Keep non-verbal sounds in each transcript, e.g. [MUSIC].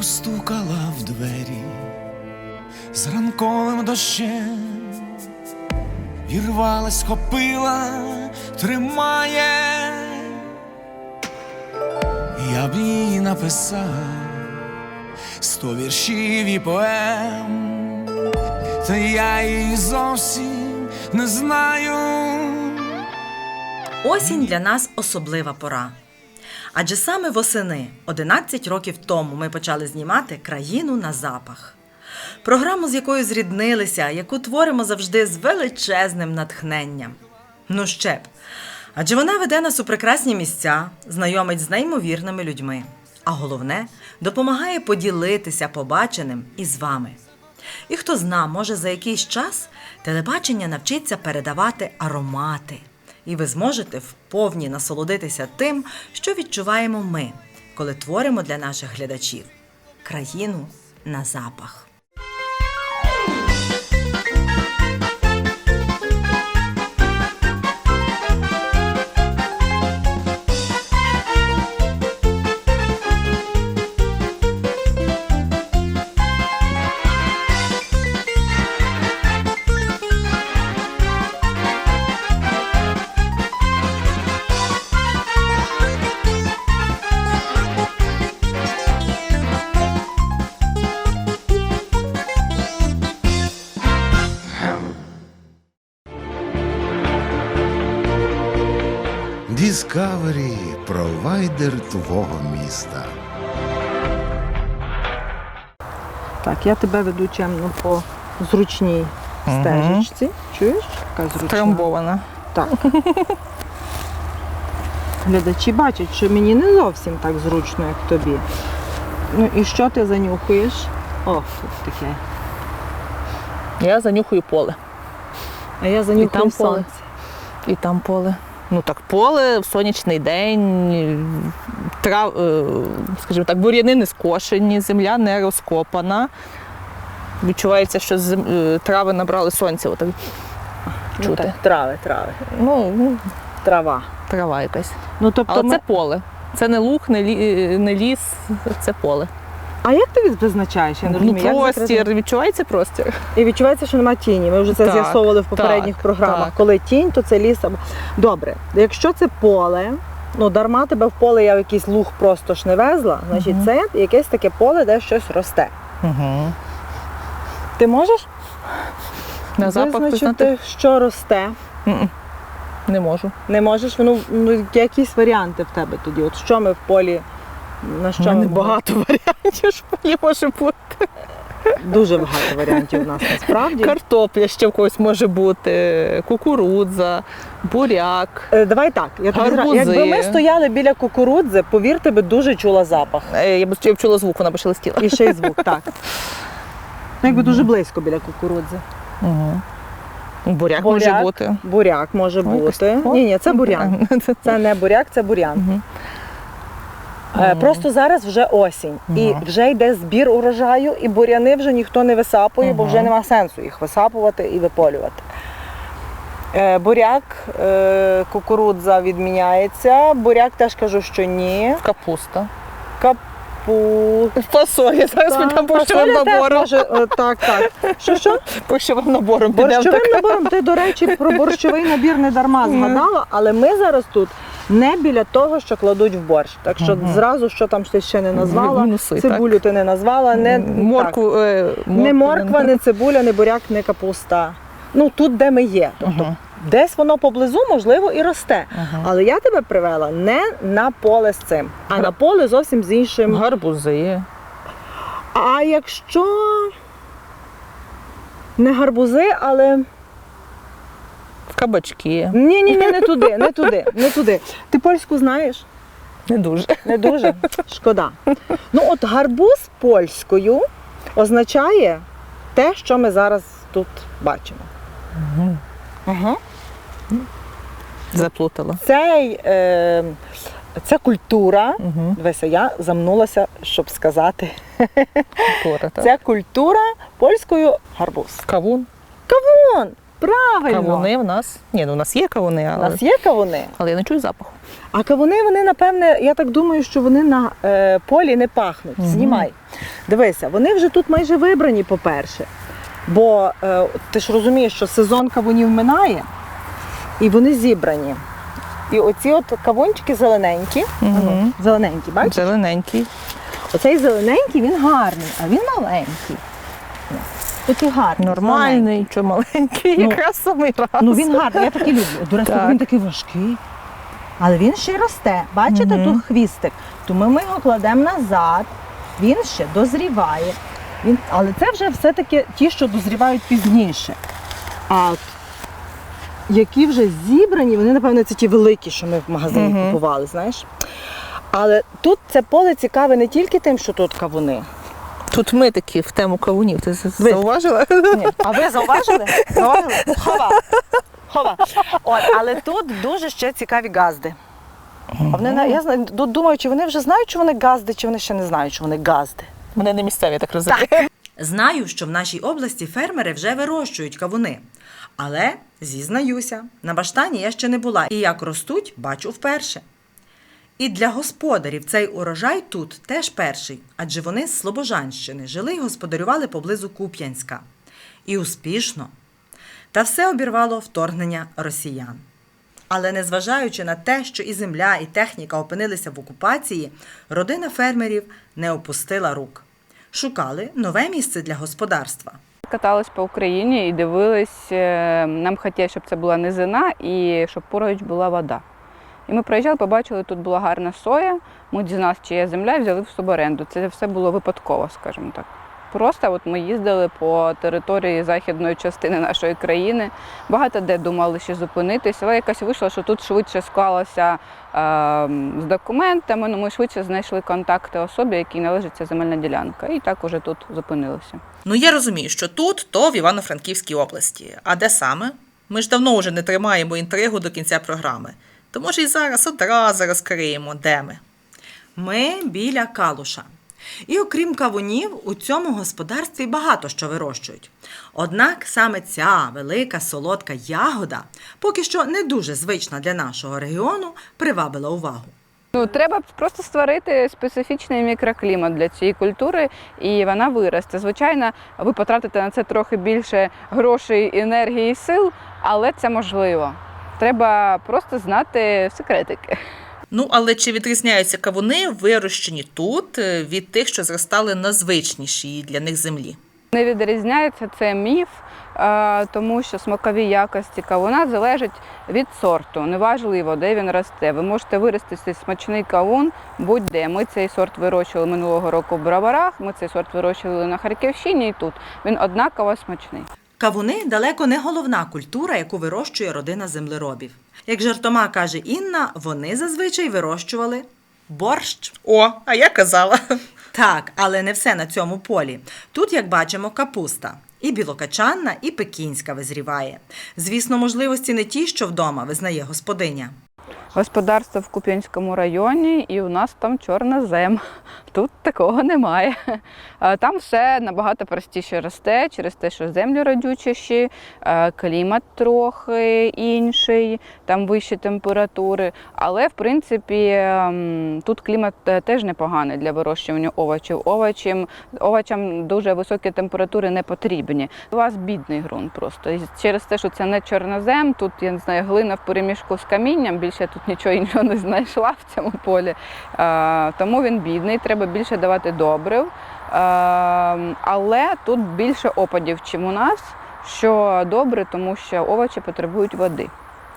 постукала в двері з ранковим дощем, вірвалась, хопила, тримає, я б їй написав сто віршів і поем, та я її зовсім не знаю. Осінь для нас особлива пора. Адже саме восени, 11 років тому, ми почали знімати країну на запах. Програму, з якою зріднилися, яку творимо завжди з величезним натхненням. Ну ще б. Адже вона веде нас у прекрасні місця, знайомить з неймовірними людьми. А головне, допомагає поділитися побаченим із вами. І хто зна, може за якийсь час телебачення навчиться передавати аромати, і ви зможете вповні насолодитися тим, що відчуваємо ми, коли творимо для наших глядачів країну на запах. Твого міста. Так, я тебе веду чемно по зручній стежечці. Чуєш? Така зручна. Трамбована. Так. Глядачі бачать, що мені не зовсім так зручно, як тобі. Ну і що ти занюхуєш? О, таке. Я занюхую поле. А я занюхую там поле. І там поле. Ну так, поле в сонячний день, трав, е, скажімо так, бур'яни не скошені, земля не розкопана. Відчувається, що зем- е, трави набрали сонця. Отак. Ну, Чути. так, трави, трави. Ну, ну, Трава. трава якась. Ну, тобто Але ми- це поле. Це не луг, не, лі, не ліс, це поле. А як ти визначаєш? Я не Ну, розумію. як простір, закрити? відчувається простір. І відчувається, що немає тіні. Ми вже це Так, з'ясовували в попередніх так, програмах. так. Коли тінь, то це ліс. або- Добре, якщо це поле, ну дарма тебе в поле я в якийсь луг просто ж не везла, значить це якесь таке поле, де щось росте. Угу. Ти можеш На запах визначити, пізнати що росте? М-м. не можу. Не можеш? Ну, ну якісь варіанти в тебе тоді. От що ми в полі, на що ми багато варіантів, що полі може бути. дуже багато варіантів у нас насправді. Картопля ще в когось може бути, кукурудза, буряк. Е, Давай так, я тобі зра- Гарбузи. якби ми стояли біля кукурудзи, повірте би, дуже чула запах. Е, Я б я б чула звук, вона б ще листіла. І ще й звук, так. Ну, Якби дуже близько біля кукурудзи. Угу. Буряк, може Буряк. бути. Буряк може бути. Ні, ні, це бурян. [LAUGHS] Це не буряк, це бурян. Мгм. Е, Просто зараз вже осінь. І вже йде збір урожаю, і буряни вже ніхто не висапує, бо вже нема сенсу їх висапувати і виполювати. Е, Буряк, е, кукурудза відміняється. Буряк теж кажу, що ні. Капуста. Капу. Фасолі. Зараз ми там борщовим Фасоля теж набором. може, е, так, так. Що що? [LAUGHS] Борщовим набором підемо. Борщовим набором ти, до речі, про борщовий набір не дарма згадала, але ми зараз тут не біля того, що кладуть в борщ. Так що зразу, що там ти ще не назвала, Мінуси, цибулю ти не назвала, не, Моркву, е, так. не морква, не цибуля, не буряк, не капуста. Ну тут, де ми є. Тобто Ага. десь воно поблизу, можливо, і росте. Ага. Але я тебе привела не на поле з цим, а на поле зовсім з іншим. Гарбузи. А якщо не гарбузи, але Кабачки. Ні, ні, ні, не туди, не туди, не туди. Ти польську знаєш? Не дуже. Не дуже. Шкода. Ну, от гарбуз польською означає те, що ми зараз тут бачимо. Угу. Заплутала. Цей, е, ця культура, Угу. дивися, я замнулася, щоб сказати. Пора, так. Ця культура польською гарбуз. Кавун. Кавун! Правильно! Кавуни в нас. Ні, ну у нас є кавуни, У але, нас є кавуни. але я не чую запаху. А кавуни, вони, напевне, я так думаю, що вони на е, полі не пахнуть. Знімай. Дивися, вони вже тут майже вибрані, по-перше. Бо е, ти ж розумієш, що сезон кавунів минає, і вони зібрані. І оці от кавунчики зелененькі, Мгм. ану, зелененькі, бачиш? Зелененький. Оцей зелененький, він гарний, а він маленький. Такий гарний. Нормальний, що маленький, Ну, якраз самий раз. Ну він гарний, я такий люблю. До речі, Так. він такий важкий. Але він ще й росте. Бачите, Мгм. тут хвістик. Тому ми його кладемо назад, він ще дозріває. Він, але це вже все-таки ті, що дозрівають пізніше. А які вже зібрані, вони, напевно, це ті великі, що ми в магазині Мгм. купували, знаєш. Але тут це поле цікаве не тільки тим, що тут кавуни. Тут ми такі в тему кавунів. Ти Ви- зауважила? Ні. А ви зауважили? Зауважили? Хова. Хова. От, але тут дуже ще цікаві газди. А вони, на- я знаю, ду- думаю, чи вони вже знають, що вони газди, чи вони ще не знають, що вони газди. Вони не місцеві, я так розумію. Знаю, що в нашій області фермери вже вирощують кавуни. Але зізнаюся, на баштані я ще не була, і як ростуть, бачу вперше. І для господарів цей урожай тут теж перший, адже вони з Слобожанщини жили й господарювали поблизу Куп'янська. І успішно. Та все обірвало вторгнення росіян. Але незважаючи на те, що і земля, і техніка опинилися в окупації, родина фермерів не опустила рук. Шукали нове місце для господарства. Катались по Україні і дивились. е, Нам хотілося, щоб це була низина і щоб поруч була вода. І ми приїжджали, побачили, тут була гарна соя. Ми дізналися, чи є земля, і взяли в суборенду. Це все було випадково, скажімо так. Просто от ми їздили по території західної частини нашої країни. Багато де думали ще зупинитися, але якось вийшло, що тут швидше склалося е, з документами. Ну, ми швидше знайшли контакти особі, якій належить земельна ділянка. І так уже тут зупинилися. Ну, я розумію, що тут, то в Івано-Франківській області. А де саме? Ми ж давно вже не тримаємо інтригу до кінця програми. То може і зараз одразу розкриємо, де ми. Ми біля калуша. І окрім кавунів, у цьому господарстві багато що вирощують. Однак саме ця велика солодка ягода, поки що не дуже звична для нашого регіону, привабила увагу. Ну, треба просто створити специфічний мікроклімат для цієї культури, і вона виросте. Звичайно, ви потратите на це трохи більше грошей, енергії і сил, але це можливо. Треба просто знати секретики. Ну, але чи відрізняються кавуни, вирощені тут, е, від тих, що зростали на звичнішій для них землі? Не відрізняється це міф, е, тому що смакові якості кавуна залежать від сорту. Неважливо, де він росте. Ви можете виростити смачний кавун будь-де. Ми цей сорт вирощували минулого року в Броварах, ми цей сорт вирощували на Харківщині і тут. Він однаково смачний. Кавуни далеко не головна культура, яку вирощує родина землеробів. Як жартома каже Інна, вони зазвичай вирощували борщ. О, а я казала. [LAUGHS] Так, але не все на цьому полі. Тут, як бачимо, капуста. І білокачанна, і пекінська визріває. Звісно, можливості не ті, що вдома визнає господиня. Господарство в Куп'янському районі, і у нас там чорнозем. [LAUGHS] Тут такого немає. Там все набагато простіше росте через те, що землі родючіші, клімат трохи інший, там вищі температури. Але в принципі ем, тут клімат е, теж непоганий для вирощування овочів. Овочам, овочам дуже високі температури не потрібні. У вас бідний ґрунт просто. І через те, що це не чорнозем, тут я не знаю, глина в переміжку з камінням. Більше я тут нічого іншого не знайшла в цьому полі. Е, тому він бідний, треба більше давати добрив. Е, але тут більше опадів, чим у нас, що добре, тому що овочі потребують води.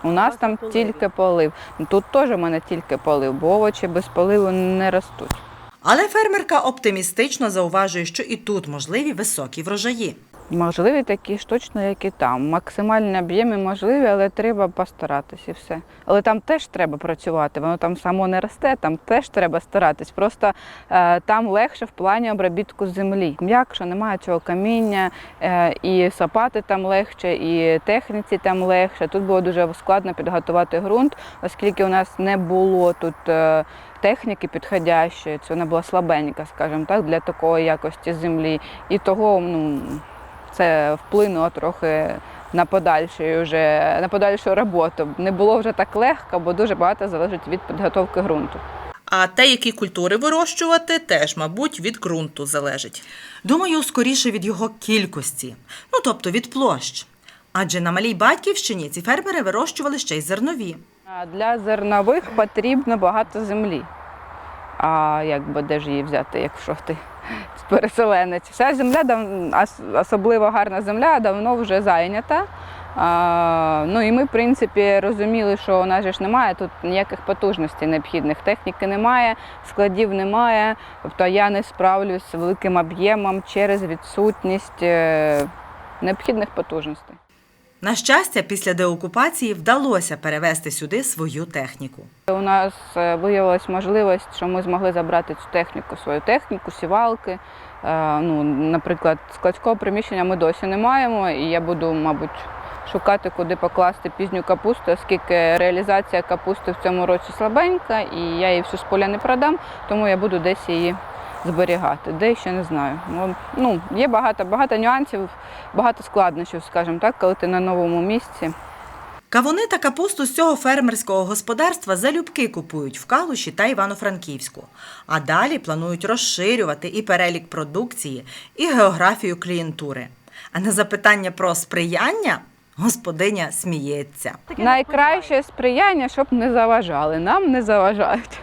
У нас там тільки полив. Тут теж у мене тільки полив, бо овочі без поливу не ростуть. Але фермерка оптимістично зауважує, що і тут можливі високі врожаї. Можливі такі ж точно, як і там. Максимальні об'єми можливі, але треба постаратись і все. Але там теж треба працювати. Воно там само не росте, там теж треба старатись. Просто е, там легше в плані обробітку землі. М'якше немає цього каміння, е, і сапати там легше, і техніці там легше. Тут було дуже складно підготувати ґрунт, оскільки у нас не було тут. Е, Техніки підходящої, це вона була слабенька, скажімо так, для такої якості землі. І того ну, це вплинуло трохи на подальшу вже на подальшу роботу. Не було вже так легко, бо дуже багато залежить від підготовки ґрунту. А те, які культури вирощувати, теж, мабуть, від ґрунту залежить. Думаю, скоріше від його кількості, ну тобто від площ. Адже на малій батьківщині ці фермери вирощували ще й зернові. Для зернових потрібно багато землі. А якби де ж її взяти, якщо ти [LAUGHS] переселенець? Вся земля, особливо гарна земля, давно вже зайнята. Ну і ми, в принципі, розуміли, що у нас ж немає тут ніяких потужностей необхідних. Техніки немає, складів немає. Тобто я не справлюсь з великим об'ємом через відсутність е, необхідних потужностей. На щастя, після деокупації вдалося перевезти сюди свою техніку. У нас е, виявилась можливість, що ми змогли забрати цю техніку, свою техніку, сівалки. Е, Ну, наприклад, складського приміщення ми досі не маємо, і я буду, мабуть, шукати, куди покласти пізню капусту, оскільки реалізація капусти в цьому році слабенька, і я її всю з поля не продам, тому я буду десь її зберігати. Де ще не знаю. Ну, Ну, є багато, багато нюансів, багато складнощів, скажімо так, коли ти на новому місці. Кавуни та капусту з цього фермерського господарства залюбки купують в Калуші та Івано-Франківську. А далі планують розширювати і перелік продукції, і географію клієнтури. А на запитання про сприяння господиня сміється. Найкраще сприяння, щоб не заважали. Нам не заважають.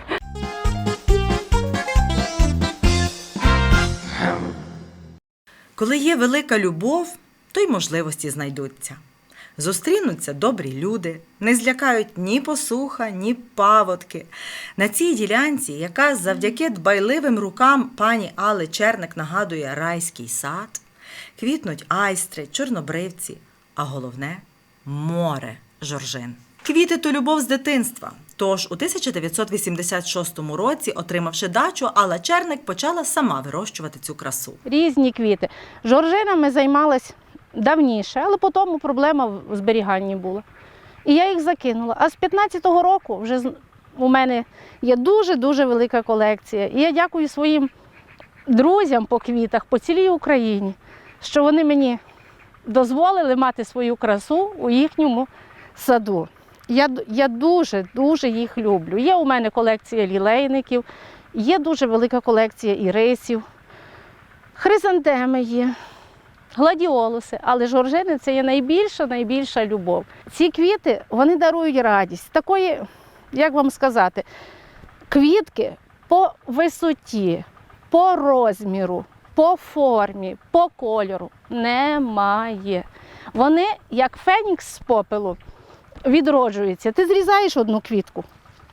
Коли є велика любов, то й можливості знайдуться. Зустрінуться добрі люди, не злякають ні посуха, ні паводки. На цій ділянці, яка завдяки дбайливим рукам пані Алли Черник нагадує райський сад, квітнуть айстри, чорнобривці, а головне море жоржин. Квіти то любов з дитинства. Тож у 1986 році, отримавши дачу, Алла Черник почала сама вирощувати цю красу. різні квіти. Жоржинами займалась давніше, але потім проблема в зберіганні була. І я їх закинула. А з 15-го року вже у мене є дуже-дуже велика колекція. І я дякую своїм друзям по квітах по цілій Україні, що вони мені дозволили мати свою красу у їхньому саду. Я, я дуже, дуже їх люблю. Є у мене колекція лілейників, є дуже велика колекція ірисів. Хризантеми є, гладіолуси, але жоржини це є найбільша, найбільша любов. Ці квіти вони дарують радість. Такої, як вам сказати, квітки по висоті, по розміру, по формі, по кольору немає. Вони, як фенікс з попелу, відроджуються. Ти зрізаєш одну квітку,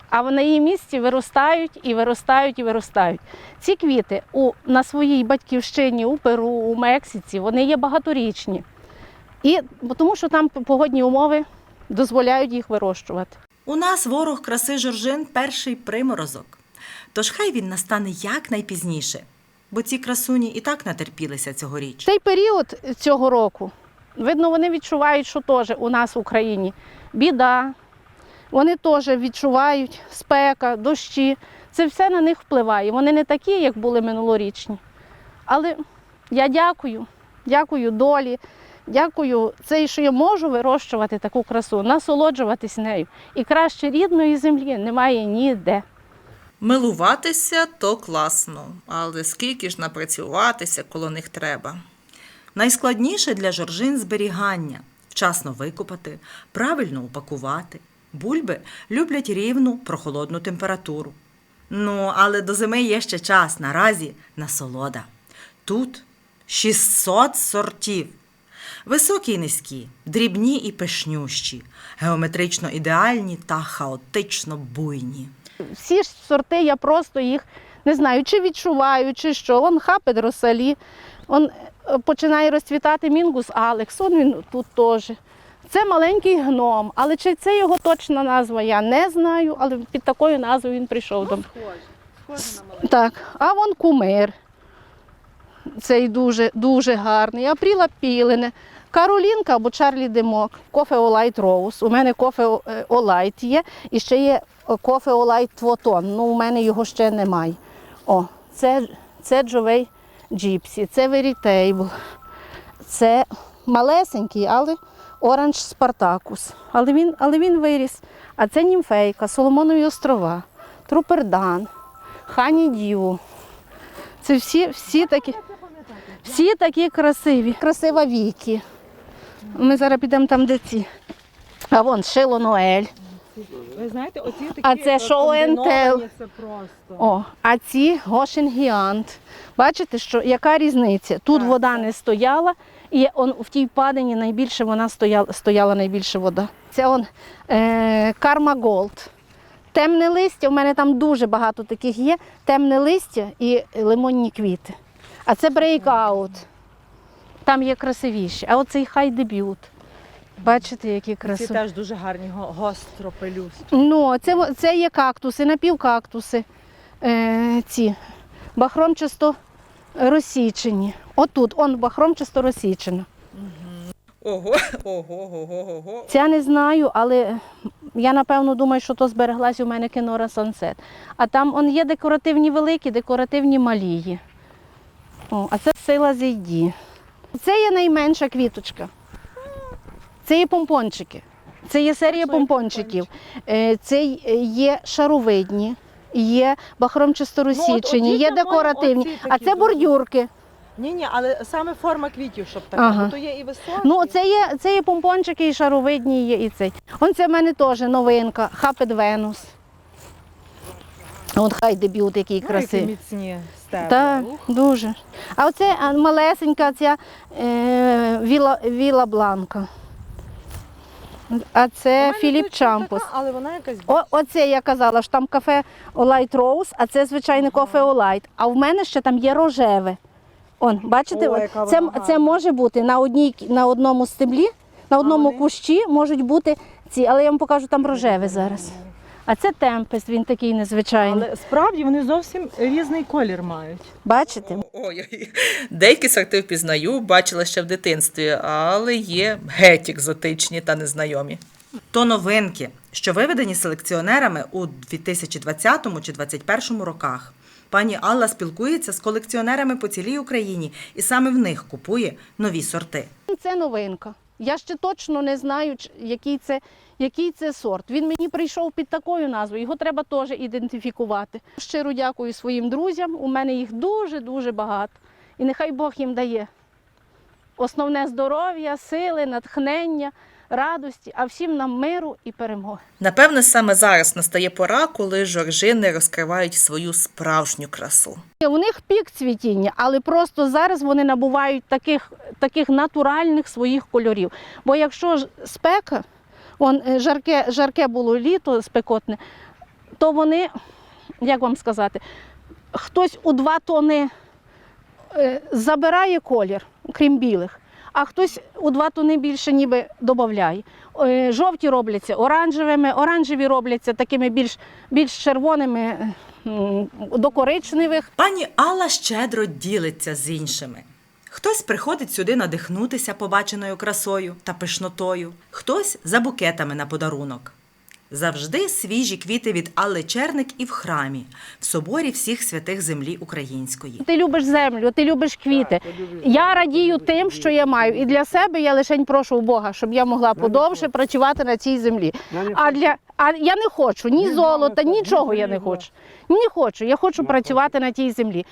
а на її місці виростають і виростають і виростають. Ці квіти у, на своїй батьківщині, у Перу, у Мексиці, вони є багаторічні. І, тому що там погодні умови дозволяють їх вирощувати. У нас ворог краси жоржин перший приморозок. Тож хай він настане якнайпізніше, бо ці красуні і так натерпілися цьогоріч. Цей період цього року, видно, вони відчувають, що теж у нас в Україні біда. Вони теж відчувають спека, дощі. Це все на них впливає. Вони не такі, як були минулорічні. Але я дякую, дякую долі, дякую це, що я можу вирощувати таку красу, насолоджуватись нею. І краще рідної землі немає ніде. Милуватися то класно, але скільки ж напрацюватися коло них треба. Найскладніше для жоржин зберігання вчасно викопати, правильно упакувати. Бульби люблять рівну прохолодну температуру. Ну, але до зими є ще час, наразі насолода. Тут 600 сортів. Високі і низькі, дрібні і пишнющі, геометрично ідеальні та хаотично буйні. всі ж сорти, я просто їх не знаю, чи відчуваю, чи що. Он хапет росалі, он е, починає розцвітати мінгус Алекс, он він тут теж. Це маленький гном, але чи це його точна назва, я не знаю, але під такою назвою він прийшов до С- Так, а вон кумир. Цей дуже, дуже гарний. Апріла пілене. Каролінка або Чарлі Демок, кофе Олайт Роуз. У мене кофе е, Олайт є, і ще є е, кофе Олайт Твотон. Ну, у мене його ще немає. О, це, це Джовей Джіпсі, це Верітейбл. Це малесенький, але Оранж Спартакус. Але він, але він виріс. А це німфейка, Соломонові острова, Трупердан, Хані Дью. Це всі, всі такі. Всі такі красиві. Красива Вікі. Ми зараз підемо там, де ці. А вон Шило Ноель. Ви знаєте, оці такі А це е, show комбіновані, tell. Це просто. О, а ці Гошен Гіант. Бачите, що яка різниця? Тут Так, вода не стояла, і он, в тій падині найбільше вона стояла, стояла найбільше вода. Це он е, Карма Голд. Темне листя, у мене там дуже багато таких є. Темне листя і лимонні квіти. А це брейкаут. Там є красивіші. А оцей хай дебют. Бачите, які Ці красиві. теж дуже гарні, го- гостро пелюсті. Ну, це, це є кактуси, напівкактуси. Е, ці бахромчасто розсічені. Отут, он бахромчасто розсічена. Ого, ого, ого, ого. Ця не знаю, але я напевно думаю, що то збереглась у мене кінора Сансет. А там он є декоративні великі, декоративні малії. О, а це сила зійді. Це є найменша квіточка. Це є помпончики. Це є серія помпончиків. Е, Це є шаровидні, є бахромчасто розсічені, оці є декоративні. А це бордюрки. Ні, ні, але саме форма квітів, щоб така. Ага. То є і високі. Ну, це є, це є помпончики, і шаровидні є, і цей. Он це в мене теж новинка, Хапет Венус. От хай дебют, який Ну, які красивий. міцні стебла. Так, дуже. А оце малесенька ця е, віла, віла Бланка. А це Філіп Чампус. така, але вона якась О, оце я казала, що там кафе Олайт Роуз, а це звичайне кофе Олайт. А в мене ще там є рожеве. Он, бачите, О, яка це, вона це може бути на, одній, на одному стеблі, на одному кущі можуть бути ці, але я вам покажу там рожеве зараз. А це темпест, він такий незвичайний. Але справді вони зовсім різний колір мають. Бачите? Ой, деякі сорти впізнаю, бачила ще в дитинстві, але є геть екзотичні та незнайомі. То новинки, що виведені селекціонерами у 2020 чи 2021 роках. Пані Алла спілкується з колекціонерами по цілій Україні і саме в них купує нові сорти. Це новинка. Я ще точно не знаю, який це, який це сорт. Він мені прийшов під такою назвою. Його треба теж ідентифікувати. Щиро дякую своїм друзям. У мене їх дуже-дуже багато. І нехай Бог їм дає основне здоров'я, сили, натхнення, радості, а всім нам миру і перемоги. Напевне, саме зараз настає пора, коли жоржини розкривають свою справжню красу. У них пік цвітіння, але просто зараз вони набувають таких, таких натуральних своїх кольорів. Бо якщо ж спека, он, е, жарке, жарке було літо спекотне, то вони, як вам сказати, хтось у два тони е, забирає колір, крім білих, а хтось у два тони більше ніби додає. Е, Жовті робляться оранжевими, оранжеві робляться такими більш, більш червоними до коричневих. Пані Алла щедро ділиться з іншими. Хтось приходить сюди надихнутися побаченою красою та пишнотою, хтось за букетами на подарунок. Завжди свіжі квіти від Алли Черник і в храмі, в соборі всіх святих землі української. Ти любиш землю, ти любиш квіти. Я радію тим, що я маю. І для себе я лише прошу у Бога, щоб я могла подовше працювати на цій землі. А для а я не хочу ні золота, нічого я не хочу. Не хочу. Я хочу працювати на тій землі.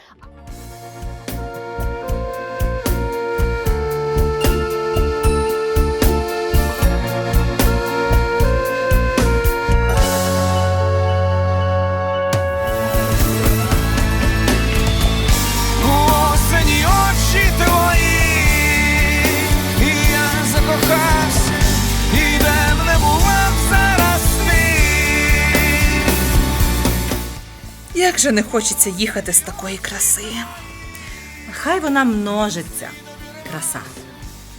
Як же не хочеться їхати з такої краси? Хай вона множиться, краса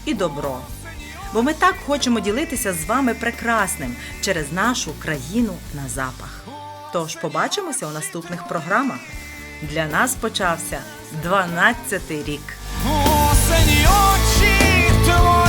і добро. Бо ми так хочемо ділитися з вами прекрасним через нашу країну на запах. Тож побачимося у наступних програмах. Для нас почався 12-й рік. Осені очі твої.